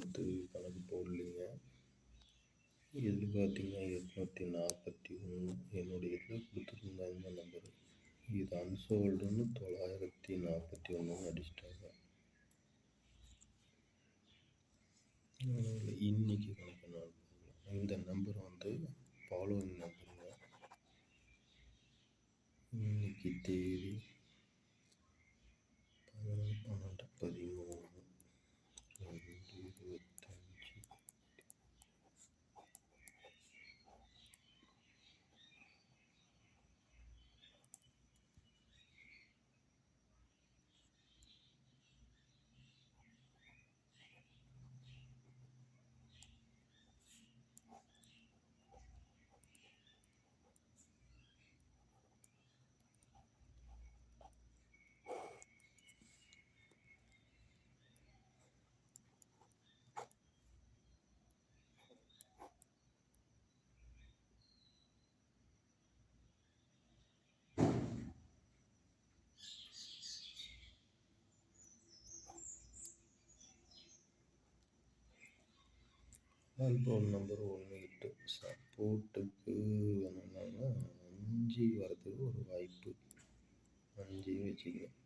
நேற்று கணக்கு போடலைங்க இது பார்த்தீங்கன்னா எட்நூற்றி நாற்பத்தி ஒன்று என்னுடைய இதில் கொடுத்துருந்தேன் இந்த நம்பர் இது அன்சோல்டுன்னு தொள்ளாயிரத்தி நாற்பத்தி ஒன்றுன்னு அடிச்சிட்டாங்க. இன்னைக்கு கணக்கு நான் இந்த நம்பர் வந்து ஃபாலோவிங் நம்பருங்க இன்னைக்கு தேதி பதினொன்று பன்னெண்டு பதிமூணு ரெண்டு இருபத்தஞ்சி ஆல்பம் நம்பர் ஒன்று எட்டு. சப்போர்ட்டுக்கு என்னென்னா அஞ்சு வரதுக்கு ஒரு வாய்ப்பு. அஞ்சு வச்சுக்கலாம்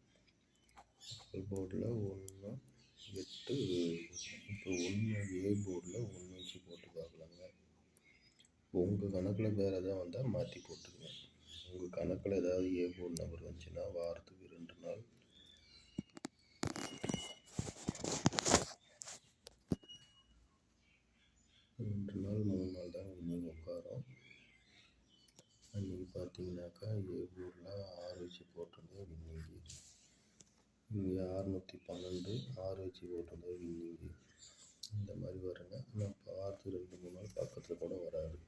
போர்டில் ஒன்று எட்டு. இப்போ ஒன்று ஏ போர்டில் ஒன்று வச்சு போட்டு பார்க்கலாங்க. உங்கள் கணக்கில் வேறு எதாவது வந்தால் மாற்றி போட்டுருங்க உங்கள் கணக்கில் ஏதாவது ஏ போர்டு நம்பர் வந்துச்சுன்னா வாரத்துக்கு ரெண்டு நாள் ரெண்டு நாள் மூணு நாள் தான் வின்னிங் உட்காரும் அன்றைக்கி பார்த்தீங்கன்னாக்கா எவ்வூரில் போர்டில் ஆறு வச்சு போட்டிருந்தேன் வின்னிங்கு இங்கே அறுநூற்றி பன்னெண்டு ஆறு வச்சு போட்டிருந்தேன் வின்னிங்கு இந்த மாதிரி வருங்க. ஆனால் பார்த்து ரெண்டு மூணு நாள் பக்கத்தில் கூட வராது.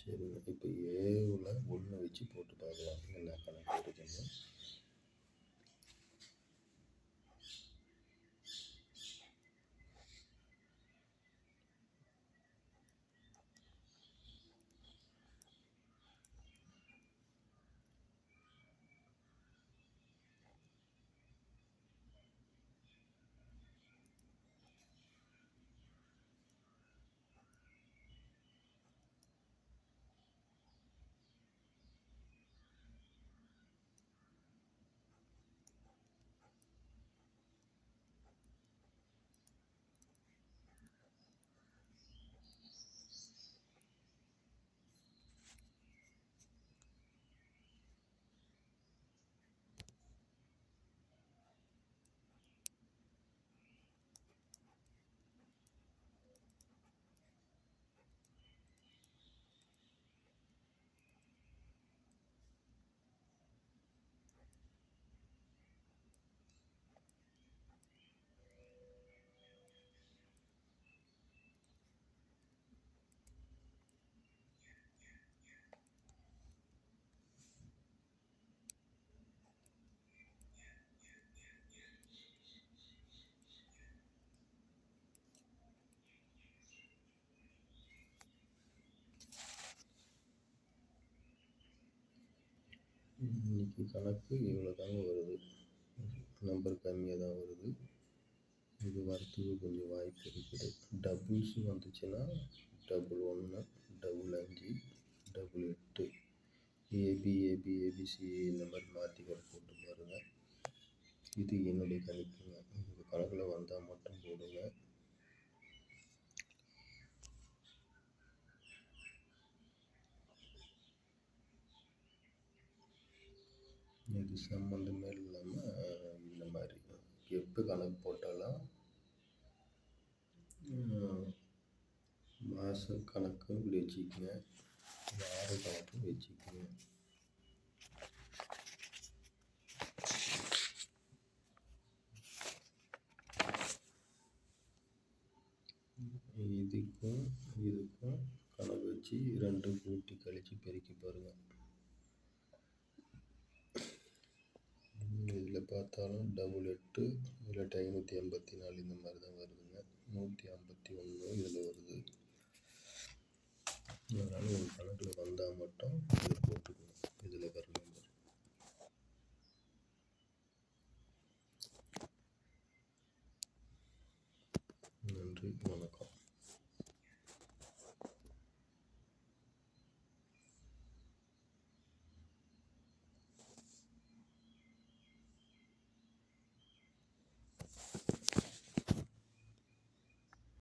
சரிங்க. இப்போ ஏவில் ஒன்று வச்சு போட்டு பார்க்கலாம். என்ன கணக்கு இருக்குன்னு. இன்னைக்கு கணக்கு இவ்வளோ தாங்க வருது. நம்பர் கம்மியாக தான் வருது. இது வரத்துக்கு கொஞ்சம் வாய்ப்பு இருக்குது. டபுள்ஸ் வந்துச்சுன்னா டபுள் ஒன்று டபுள் அஞ்சு டபுள் எட்டு. ஏபி ஏபி ஏபிசி இந்த மாதிரி மாற்றி வர போட்டு பாருங்கள் இது என்னுடைய கணிப்புங்க உங்கள் கணக்கில் வந்தால் மட்டும் போடுங்க. இது சம்மந்தமே இல்லாமல் இந்த மாதிரி எப்போ கணக்கு போட்டாலும் மாத கணக்கு இப்படி வச்சுக்கோங்க. வார கணக்கு வச்சுக்கோங்க. இதுக்கும் இதுக்கும் கணக்கு வச்சு ரெண்டு கூட்டி கழித்து பெருக்கி பாருங்கள் இதில் பார்த்தாலும் டபுள் எட்டு இல்லாட்டி ஐநூற்றி எண்பத்தி நாலு இந்த மாதிரி தான் வருதுங்க. நூற்றி ஐம்பத்தி ஒன்று இதில் வருது. அதனால் உங்கள் கணக்கில் வந்தால் மட்டும் இதை போட்டுக்கணும். இதில் வர நம்பர் நன்றி வணக்கம்.